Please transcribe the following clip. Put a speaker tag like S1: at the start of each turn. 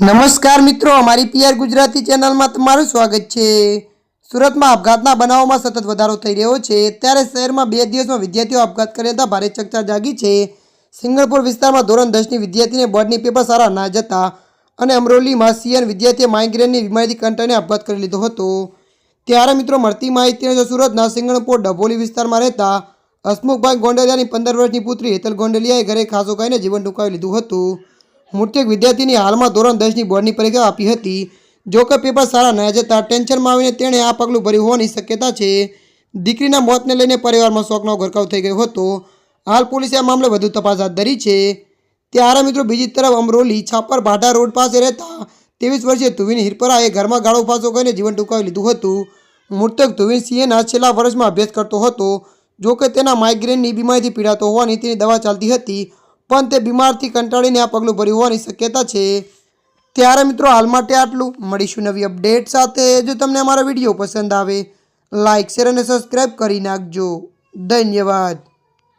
S1: નમસ્કાર મિત્રો, અમારી પીઆર ગુજરાતી ચેનલમાં તમારું સ્વાગત છે. સુરતમાં આપઘાતના બનાવોમાં સતત વધારો થઈ રહ્યો છે. ત્યારે શહેરમાં બે દિવસમાં વિદ્યાર્થીઓ આપઘાત કર્યા હતા. ભારે ચકચાર જાગી છે. સિંગણપુર વિસ્તારમાં ધોરણ દસની વિદ્યાર્થીને બોર્ડની પેપર સારા ના જતા અને અમરોલીમાં સીએન વિદ્યાર્થીએ માઇગ્રેનની બીમારીથી કંટાળીને આપઘાત કરી લીધો હતો. ત્યારે મિત્રો, મળતી માહિતી અનુસાર સુરતના સિંગણપુર ડભોલી વિસ્તારમાં રહેતા હસમુખભાઈ ગોંડલિયાની પંદર વર્ષની પુત્રી હેતલ ગોંડલિયાએ ઘરે ખાસો ખાઈને જીવન ટૂંકાવી લીધું હતું. મૃતક વિદ્યાર્થીની હાલમાં ધોરણ દસની બોર્ડની પરીક્ષા આપી હતી. જો કે પેપર સારા ન જતા ટેન્શનમાં આવીને તેણે આ પગલું ભર્યું હોવાની શક્યતા છે. દીકરીના મોતને લઈને પરિવારમાં શોકનો ગરકાવ થઈ ગયો હતો. હાલ પોલીસે આ મામલે વધુ તપાસ હાથ ધરી છે. ત્યારે મિત્રો બીજી તરફ અમરોલી છાપર ભાટા રોડ પાસે રહેતા ત્રેવીસ વર્ષીય તુવિન હિરપરાએ ઘરમાં ગાળો ફાંસો કરીને જીવન ટૂંકાવી લીધું હતું. મૃતક તુવિન સિંહના છેલ્લા વર્ષમાં અભ્યાસ કરતો હતો. જો કે તેના માઇગ્રેનની બીમારીથી પીડાતો હોવાની તેની દવા ચાલતી હતી. પણ તે બીમારથી કંટાળીને આ પગલું ભર્યું હોવાની શક્યતા છે. ત્યારે મિત્રો હાલ માટે આટલું. મળીશું નવી અપડેટ સાથે. જો તમને અમારો વીડિયો પસંદ આવે લાઇક શેર અને સબસ્ક્રાઈબ કરી નાખજો. ધન્યવાદ.